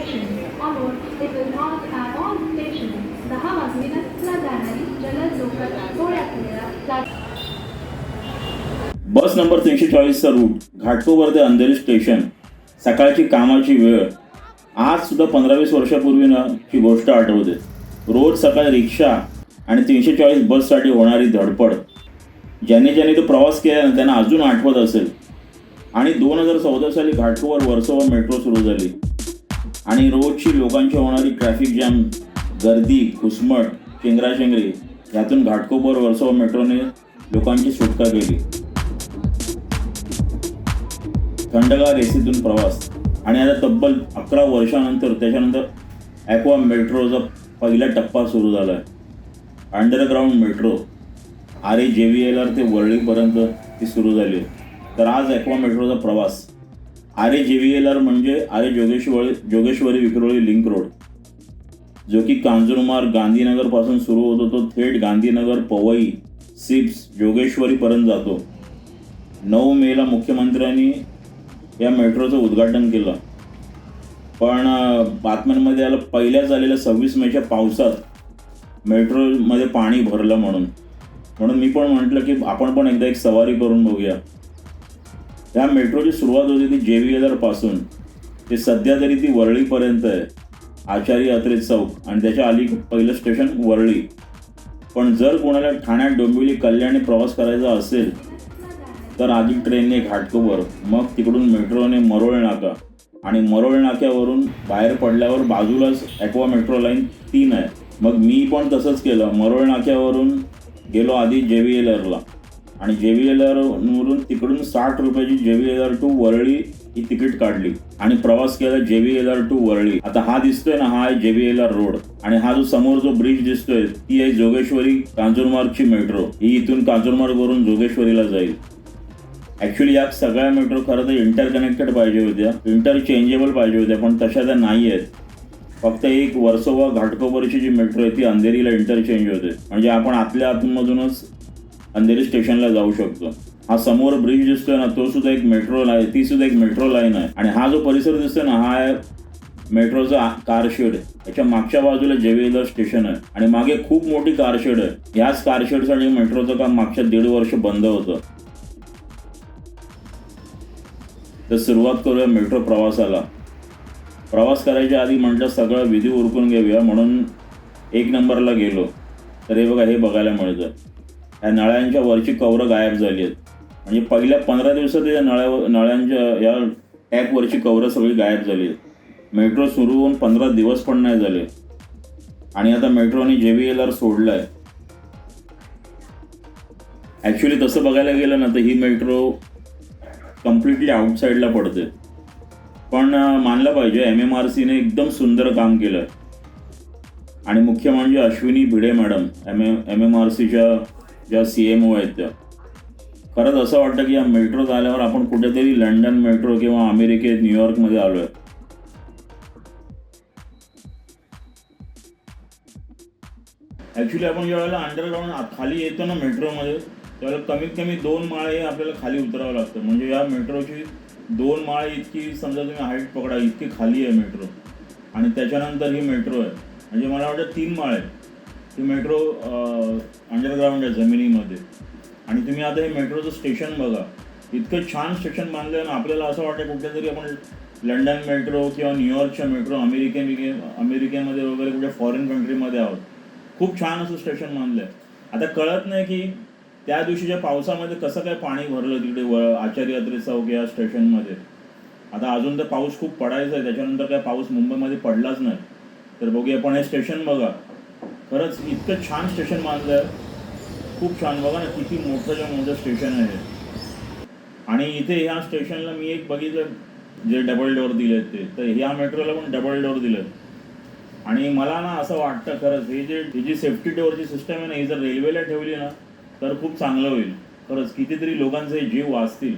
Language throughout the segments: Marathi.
station. Onward it will halt at all दहा वाजविनसला जाणारी जलद लोकल थोड्याच बस नंबर तीनशे चाळीसचा रूट घाटकोवर ते अंधेरी स्टेशन सकाळची कामाची वेळ. आज सुद्धा पंधरा वीस वर्षापूर्वी ना ही गोष्ट आठवते. रोज सकाळी रिक्षा आणि तीनशे चाळीस बससाठी होणारी धडपड. ज्यांनी ज्यांनी तो प्रवास केला ना त्यांना अजून आठवत असेल. आणि दोन हजार चौदा साली घाटकोवर वर्सोवा मेट्रो सुरू झाली. आणि रोजची लोकांची होणारी ट्रॅफिक जॅम गर्दी घुसमट चेंगराचेंगरी यातून घाटकोपर वर्सोवा मेट्रोने लोकांची सुटका केली. थंडगार एसीतून प्रवास. आणि आता तब्बल अकरा वर्षानंतर त्याच्यानंतर ॲक्वा मेट्रोचा पहिला टप्पा सुरू झाला आहे अंडरग्राऊंड मेट्रो आर ए जे व्ही एल आर ते वरळीपर्यंत ती सुरू झाली. तर आज ॲक्वा मेट्रोचा प्रवास आर ए जे व्ही एल आर म्हणजे आरे जोगेश्वरी जोगेश्वरी विक्रोळी लिंक रोड. जो की कांजूरमार्ग गांधीनगरपासून सुरू होतो तो थेट गांधीनगर पवई सिप्स जोगेश्वरीपर्यंत जातो. नऊ मेला मुख्यमंत्र्यांनी या मेट्रोचं उद्घाटन केलं. पण बातम्यांमध्ये आलं पहिल्याच आलेल्या सव्वीस मेच्या पावसात मेट्रोमध्ये पाणी भरलं म्हणून. म्हणून मी पण म्हटलं की आपण पण एकदा एक सवारी करून बघूया. या मेट्रोची सुरुवात होती ती जे व्ही पासून. ते सध्या तरी ती वरळीपर्यंत आहे. आचार्य अत्रे चौक आणि त्याच्या अली पहिलं स्टेशन वरळी. पण जर कोणाला ठाण्यात डोंबिवली कल्याणी प्रवास करायचा असेल तर आधी ट्रेनने घाटकोवर मग तिकडून मेट्रोने मरोळ नाका आणि मरोळ नाक्यावरून बाहेर पडल्यावर बाजूलाच ॲक्वा मेट्रो लाईन तीन आहे. मग मी पण तसंच केलं. मरोळ नाक्यावरून गेलो आधी जे व्ही आणि जे व्ही एल आरवरून तिकडून साठ रुपयाची J V L R to Worli he ticket काढली. आणि प्रवास केला J V L R to Worli. आता हा दिसतोय ना हा आहे जे व्ही एल आर रोड. आणि हा जो समोर जो ब्रिज दिसतोय ती आहे जोगेश्वरी कांजूरमार्गची मेट्रो. ही इथून कांजूरमार्गवरून जोगेश्वरीला जाईल. ॲक्च्युली या सगळ्या मेट्रो खरं तर इंटरकनेक्टेड पाहिजे होत्या. इंटरचेंजेबल पाहिजे होत्या पण तशा त्या नाही आहेत. फक्त एक वर्सोवा घाटकोपरची जी मेट्रो आहे ती अंधेरीला इंटरचेंज होते. म्हणजे आपण आतल्या आतमधूनच अंधेरी स्टेशनला जाऊ शकतो. हा समोर ब्रिज दिसतोय ना तो सुद्धा एक मेट्रो लाईन ती सुद्धा एक मेट्रो लाईन आहे. आणि हा जो परिसर दिसतोय ना हा मेट्रोचा कारशेड आहे. त्याच्या मागच्या बाजूला जेवेलर स्टेशन आहे. आणि मागे खूप मोठी कारशेड आहे. ह्याच कारशेडसाठी मेट्रोचं काम मागच्या दीड वर्ष बंद होतं. तर सुरुवात करूया मेट्रो प्रवासाला. प्रवास करायच्या आधी म्हटलं सगळं विधी उरकून घेऊया. म्हणून एक नंबरला गेलो. तर हे बघा हे बघायला मिळतं. या नळ्यांच्या वरची कवरं गायब झाली आहेत. म्हणजे पहिल्या पंधरा दिवसात या नळ्या नळ्यांच्या या टॅपवरची कवरं सगळी गायब झाली आहेत. मेट्रो सुरू होऊन पंधरा दिवस पण नाही झाले. आणि आता मेट्रोने जे व्ही एल आर सोडलं आहे ॲक्च्युली तसं बघायला गेलं ना तर ही मेट्रो कम्प्लिटली आउटसाईडला पडते. पण मानलं पाहिजे एम एम आर सीने एकदम सुंदर काम केलं आहे आणि मुख्य म्हणजे Ashwini Bhide madam M M M M R सीच्या ज्या सी एम ओ आहेत त्या. खरंच असं वाटतं की या मेट्रोत आल्यावर आपण कुठेतरी लंडन मेट्रो किंवा अमेरिकेत न्यूयॉर्कमध्ये आलो आहे ॲक्च्युली आपण ज्यावेळेला अंडरग्राऊंड खाली येतो ना मेट्रोमध्ये त्यावेळेला कमीत कमी दोन माळे हे आपल्याला खाली उतरावं लागतं. म्हणजे या मेट्रोची दोन माळे इतकी समजा तुम्ही हाईट पकडा इतकी खाली आहे मेट्रो आणि त्याच्यानंतर ही मेट्रो आहे. म्हणजे मला वाटतं तीन माळे आहेत मेट्रो अंडरग्राऊंड आहे जमिनीमध्ये. आणि तुम्ही आता हे मेट्रोचं स्टेशन बघा. इतकं छान स्टेशन बांधलं आहे ना आपल्याला असं वाटतं कुठल्या तरी आपण लंडन मेट्रो किंवा न्यूयॉर्कच्या मेट्रो अमेरिके अमेरिकेमध्ये वगैरे कुठे फॉरेन कंट्रीमध्ये आहोत. खूप छान असं स्टेशन बांधलं आहे आता कळत नाही की त्या दिवशीच्या पावसामध्ये कसं काय पाणी भरलं तिकडे व आचार्य अत्रे चौक या स्टेशनमध्ये आता अजून तर पाऊस खूप पडायचा आहे. त्याच्यानंतर काय पाऊस मुंबईमध्ये पडलाच नाही. तर बघूया पण हे स्टेशन बघा. खरंच इतकं छान स्टेशन बांधलं आहे खूप छान. बघा ना किती मोठंच्या मोठं स्टेशन आहे. आणि इथे ह्या स्टेशनला मी एक बघितलं जे डबल डोअर दिलेत ते. तर ह्या मेट्रोला पण डबल डोअर दिलेत. आणि मला ना असं वाटतं खरंच ही जे ही जी सेफ्टी डोअरची सिस्टम आहे ना ही जर रेल्वेला ठेवली ना तर खूप चांगलं होईल. खरंच कितीतरी लोकांचे जीव वाचतील.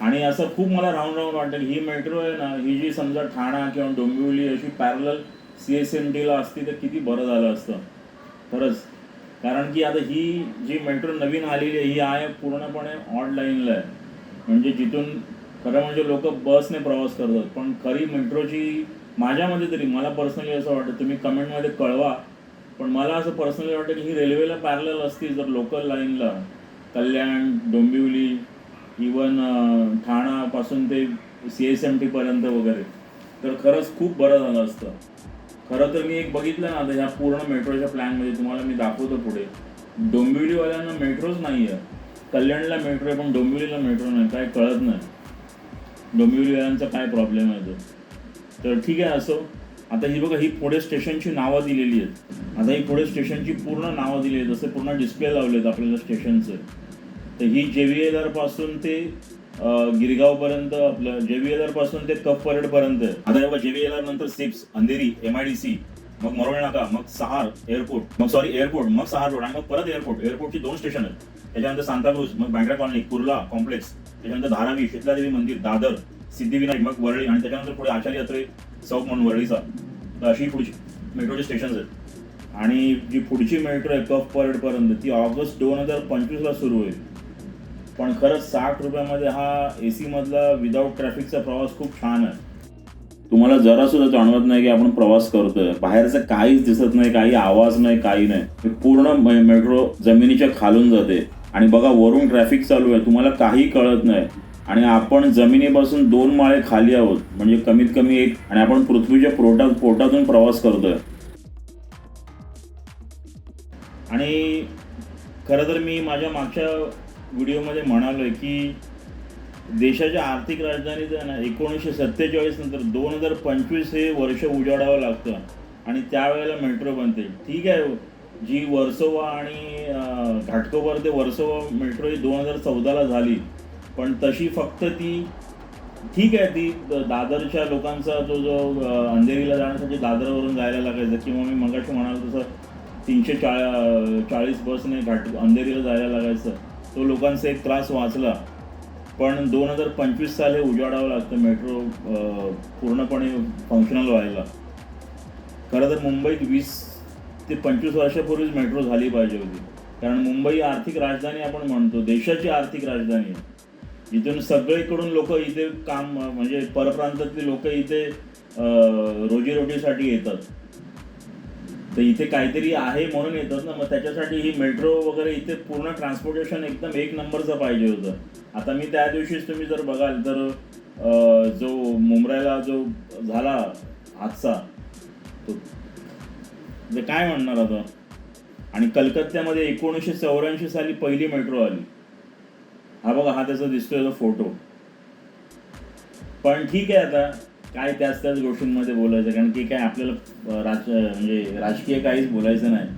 आणि असं खूप मला राहून राहून वाटतं की ही मेट्रो आहे ना ही जी समजा ठाणा किंवा डोंबिवली अशी पॅरल सी एस एम टीला असती तर किती बरं झालं असतं. खरंच. कारण की आता ही जी मेट्रो नवीन आलेली आहे ही आहे पूर्णपणे ऑनलाईनला आहे. म्हणजे जिथून खरं म्हणजे लोक बसने प्रवास करतात. पण खरी मेट्रोची माझ्यामध्ये तरी मला पर्सनली असं वाटतं तुम्ही कमेंटमध्ये कळवा. पण मला असं पर्सनली वाटतं की ही रेल्वेला पॅरल असती जर लोकल लाईनला. कल्याण डोंबिवली इवन ठाणापासून ते सी एस एम टीपर्यंत वगैरे. तर खरंच खूप बरं झालं असतं. खरं तर मी एक बघितलं ना आता ह्या पूर्ण मेट्रोच्या प्लॅनमध्ये तुम्हाला मी दाखवतो पुढे. डोंबिवलीवाल्यांना मेट्रोच नाही आहे कल्याणला मेट्रो आहे पण डोंबिवलीला मेट्रो नाही काय कळत नाही. डोंबिवलीवाल्यांचा काय प्रॉब्लेम आहे तो? तर ठीक आहे असो. आता ही बघा ही पुढे स्टेशनची नावं दिलेली आहेत. आता ही पुढे स्टेशनची पूर्ण नावं दिली आहेत. असे पूर्ण डिस्प्ले लावले आहेत आपल्याला स्टेशनचं तर ही जे व्ही एल ते गिरगावपर्यंत आपलं जे पासून ते कप परेडपर्यंत. आता बघा जे एल नंतर SEEPZ Andheri M I D C मग मरोळ नाका मग सहार एअरपोर्ट मग सॉरी एअरपोर्ट मग सहार रोड आणि मग परत एअरपोर्ट. एअरपोर्टची दोन स्टेशन आहेत. त्याच्यानंतर सांताक्रूज मग बँड्रा कॉलनी कुर्ला कॉम्प्लेक्स त्याच्यानंतर धारावी शीतलादेवी मंदिर दादर सिद्धिविनायक मग वरळी आणि त्याच्यानंतर पुढे आचार्य यात्रे चौक म्हणून वरळीचा. तर अशी पुढची मेट्रोची स्टेशन्स आहेत. आणि जी पुढची मेट्रो आहे कफ परेडपर्यंत ती ऑगस्ट दोन हजार पंचवीसला सुरू होईल. पण खरंच साठ रुपयामध्ये हा ए सीमधला विदाऊट ट्रॅफिकचा प्रवास खूप छान आहे. तुम्हाला जरा सुद्धा जाणवत नाही की आपण प्रवास करतोय. बाहेरचं काहीच दिसत नाही काही आवाज नाही काही नाही. पूर्ण मेट्रो जमिनीच्या खालून जाते. आणि बघा वरून ट्रॅफिक चालू आहे. तुम्हाला काही कळत नाही. आणि आपण जमिनीपासून दोन माळे खाली आहोत. म्हणजे कमीत कमी एक. आणि आपण पृथ्वीच्या पोटात पोटातून प्रवास करतोय. आणि खरं तर मी माझ्या मागच्या व्हिडिओमध्ये म्हणालोय की देशाच्या आर्थिक राजधानी ना एकोणीसशे सत्तेचाळीस नंतर दोन हजार पंचवीस हे वर्ष उजाडावं लागतं आणि त्यावेळेला मेट्रो बनते. ठीक आहे जी वर्सोवा आणि घाटकोपर ते वर्सोवा मेट्रो ही दोन हजार चौदाला झाली पण तशी फक्त ती ठीक आहे ती दादरच्या लोकांचा जो जो अंधेरीला जाण्यासाठी दादरवरून जायला लागायचं किंवा मी मगाशी म्हणालो तसं तीनशे चाळ चाळीस बसने घाट अंधेरीला जायला लागायचं तो लोकांचा एक त्रास वाचला. पण दोन हजार पंचवीस साल हे उजाडावं लागतं मेट्रो पूर्णपणे फंक्शनल व्हायला. खरं तर मुंबईत वीस ते पंचवीस वर्षापूर्वीच मेट्रो झाली पाहिजे होती. कारण मुंबई आर्थिक राजधानी आपण म्हणतो देशाची आर्थिक राजधानी आहे. इथून सगळीकडून लोक इथे काम म्हणजे परप्रांतातली लोक इथे रोजीरोटीसाठी येतात. तर इथे काहीतरी आहे म्हणून येतात ना. मग त्याच्यासाठी ही मेट्रो वगैरे इथे पूर्ण ट्रान्सपोर्टेशन एकदम एक नंबरचं पाहिजे होतं. आता मी त्या दिवशीच तुम्ही जर बघाल तर जो मुंबईला जो झाला आजचा तो म्हणजे काय म्हणणार आता? आणि कलकत्त्यामध्ये एकोणीसशे चौऱ्याऐंशी साली पहिली मेट्रो आली. हा बघा हा त्याचा दिसतोय फोटो पण ठीक आहे आता. काय त्याच त्याच गोष्टींमध्ये बोलायचं? कारण की काय आपल्याला राज म्हणजे राजकीय काहीच बोलायचं नाही.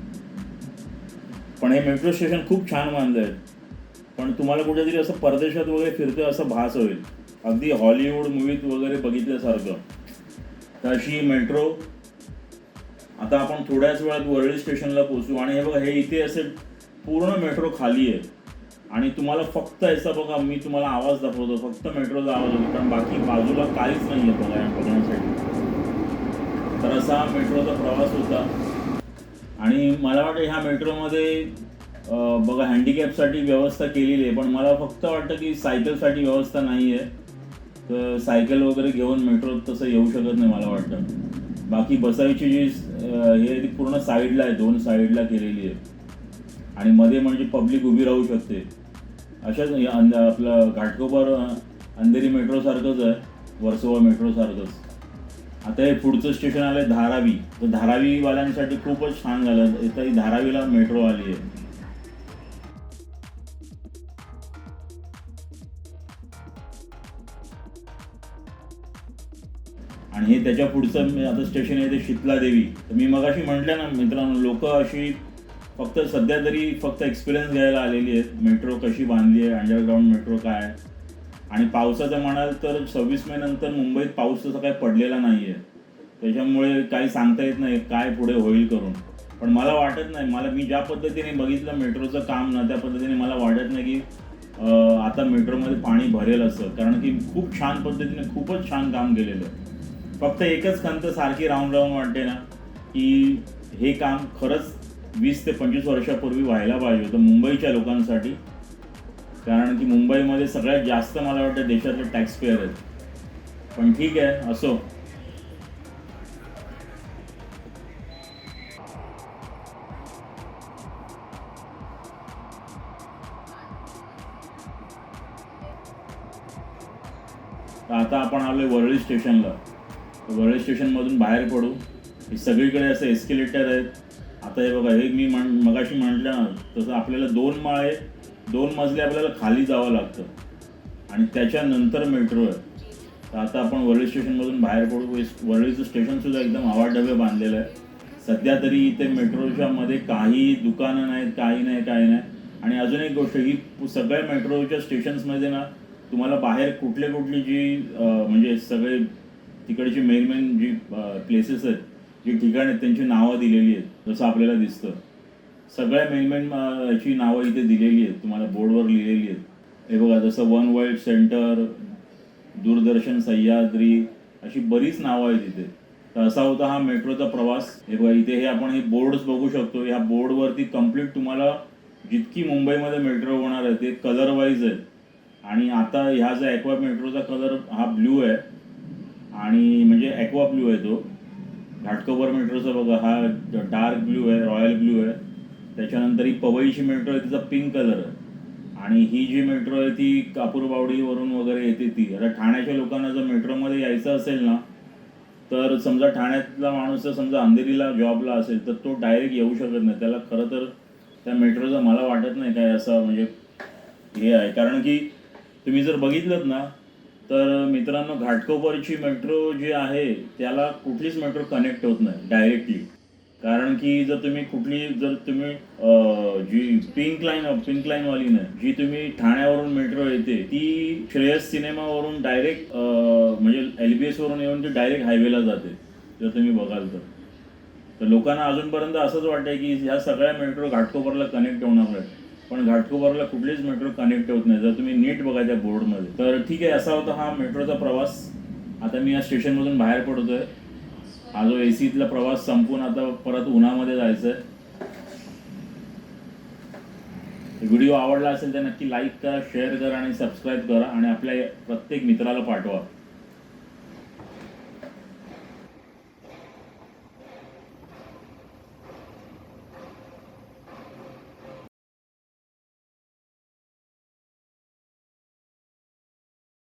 पण हे मेट्रो स्टेशन खूप छान बांधलं आहे पण तुम्हाला कुठेतरी असं परदेशात वगैरे फिरतोय असं भास होईल. अगदी हॉलिवूड मूवीत वगैरे बघितल्यासारखं. तर अशी मेट्रो आता आपण थोड्याच वेळात वरळी स्टेशनला पोचू आणि हे बघा हे इथे असे पूर्ण मेट्रो खाली आहे. आणि तुम्हाला फक्त याचा बघा मी तुम्हाला आवाज दाखवतो फक्त मेट्रोचा आवाज होतो कारण बाकी बाजूला काहीच नाही आहे बघा बघण्यासाठी. तर असा मेट्रोचा प्रवास होता. आणि मला वाटतं ह्या मेट्रोमध्ये बघा हँडिकॅपसाठी व्यवस्था केलेली आहे पण मला फक्त वाटतं की सायकलसाठी व्यवस्था नाही आहे तर सायकल वगैरे घेऊन मेट्रो तसं येऊ शकत नाही मला वाटतं. बाकी बसायची जी हे ती पूर्ण साईडला आहे दोन साईडला केलेली आहे. आणि मध्ये म्हणजे पब्लिक उभी राहू शकते. अशाच अंद आपलं घाटकोपर अंधेरी मेट्रोसारखंच आहे वर्सोवा मेट्रो सारखंच. आता हे पुढचं स्टेशन आलंय धारावी. तर धारावीवाल्यांसाठी खूपच छान झालं. इथं धारावीला मेट्रो आली आहे. आणि हे त्याच्या पुढचं आता स्टेशन आहे ते शीतला देवी तर मी मगाशी म्हटलं ना मित्रांनो लोक अशी फक्त सध्या तरी फक्त एक्सपिरियन्स घ्यायला आलेली आहेत. मेट्रो कशी बांधली आहे? अंडरग्राऊंड मेट्रो काय आहे? आणि पावसाचं म्हणाल तर सव्वीस मे नंतर मुंबईत पाऊस तसा काही पडलेला नाही आहे त्याच्यामुळे काही सांगता येत नाही काय पुढे होईल करून. पण मला वाटत नाही. मला मी ज्या पद्धतीने बघितलं मेट्रोचं काम ना त्या पद्धतीने मला वाटत नाही की आता मेट्रोमध्ये पाणी भरेल असं. कारण की खूप छान पद्धतीने खूपच छान काम केलेलं फक्त एकच खंत सारखी राहून राहून वाटते ना की हे काम खरंच वीस ते पंचवीस वर्षापूर्वी व्हायला पाहिजे होतं मुंबईच्या लोकांसाठी. कारण की मुंबईमध्ये सगळ्यात जास्त मला वाटतं देशातले टॅक्स पेअर आहेत. पण ठीक आहे असो. आता आपण आलोय वरळी स्टेशनला. वरळी स्टेशनमधून बाहेर पडू. सगळीकडे असं एस्केलेटर आहेत. आता हे बघा हे मी म्हण मगाशी म्हटलं तसं आपल्याला दोन माळे दोन मजले आपल्याला खाली जावं लागतं. आणि त्याच्यानंतर मेट्रो आहे. तर आता आपण वरळी स्टेशनमधून बाहेर पडू वरळीचं स्टेशनसुद्धा एकदम आवाडडबे बांधलेलं आहे. सध्या तरी इथे मेट्रोच्या मध्ये काही दुकानं नाहीत काही नाही काही नाही. आणि अजून एक गोष्ट ही सगळ्या मेट्रोच्या स्टेशन्समध्ये ना तुम्हाला बाहेर कुठले कुठली जी म्हणजे सगळे तिकडची मेन मेन जी प्लेसेस आहेत जी ठिकाण आहेत त्यांची नावं दिलेली आहेत जसं आपल्याला दिसतं. सगळ्या मेन मेन याची नावं इथे दिलेली आहेत तुम्हाला बोर्डवर लिहिलेली आहेत. हे बघा जसं one world centre Doordarshan Sahyadri अशी बरीच नावं आहेत इथे. तर असा होता हा मेट्रोचा प्रवास. हे बघा इथे हे आपण हे बोर्ड्स बघू शकतो. या बोर्डवरती कंप्लीट तुम्हाला जितकी मुंबईमध्ये मेट्रो होणार आहे ते कलर वाईज आहे. आणि आता ह्या जो ॲक्वा मेट्रोचा कलर हा ब्ल्यू आहे. आणि म्हणजे ॲक्वा ब्ल्यू आहे तो. घाटकोपर मेट्रोचा बघा हा डार्क ब्ल्यू आहे रॉयल ब्ल्यू आहे त्याच्यानंतर ही पवईची मेट्रो आहे तिचा पिंक कलर आहे. आणि ही जी मेट्रो आहे ती कापूरबावडीवरून वगैरे येते ती आता ठाण्याच्या लोकांना जर मेट्रोमध्ये यायचं असेल ना तर समजा ठाण्यातला माणूस जर समजा अंधेरीला जॉबला असेल तर तो डायरेक्ट येऊ शकत नाही. त्याला खरं तर त्या मेट्रोचं मला वाटत नाही काय असं म्हणजे हे आहे. कारण की तुम्ही जर बघितलं ना तर मित्रांनो घाटकोपरची मेट्रो जी आहे त्याला कुठलीच मेट्रो कनेक्ट होत नाही डायरेक्टली कारण की जर तुम्ही कुठली जर तुम्ही जी पिंक लाईन पिंक लाईनवाली नाही जी तुम्ही ठाण्यावरून मेट्रो येते ती श्रेयस सिनेमावरून डायरेक्ट म्हणजे एल बी एसवरून येऊन ती डायरेक्ट हायवेला जाते जर तुम्ही बघाल तर. तर लोकांना अजूनपर्यंत असंच वाटतंय की ह्या सगळ्या मेट्रो घाटकोपरला कनेक्ट होणार आहेत. पण घाटकोपरला कुठलीच मेट्रो कनेक्ट होत नाही. जर तुम्ही नीट बघायच्या बोर्डमध्ये तर ठीक आहे असा होता हा मेट्रोचा प्रवास. आता मी या स्टेशनमधून बाहेर पडतोय. हा जो एसी प्रवास संपून आता परत उन्हामध्ये जायचं आहे व्हिडिओ आवडला असेल तर नक्की लाईक करा शेअर करा आणि सबस्क्राईब करा आणि आपल्या प्रत्येक मित्राला पाठवा.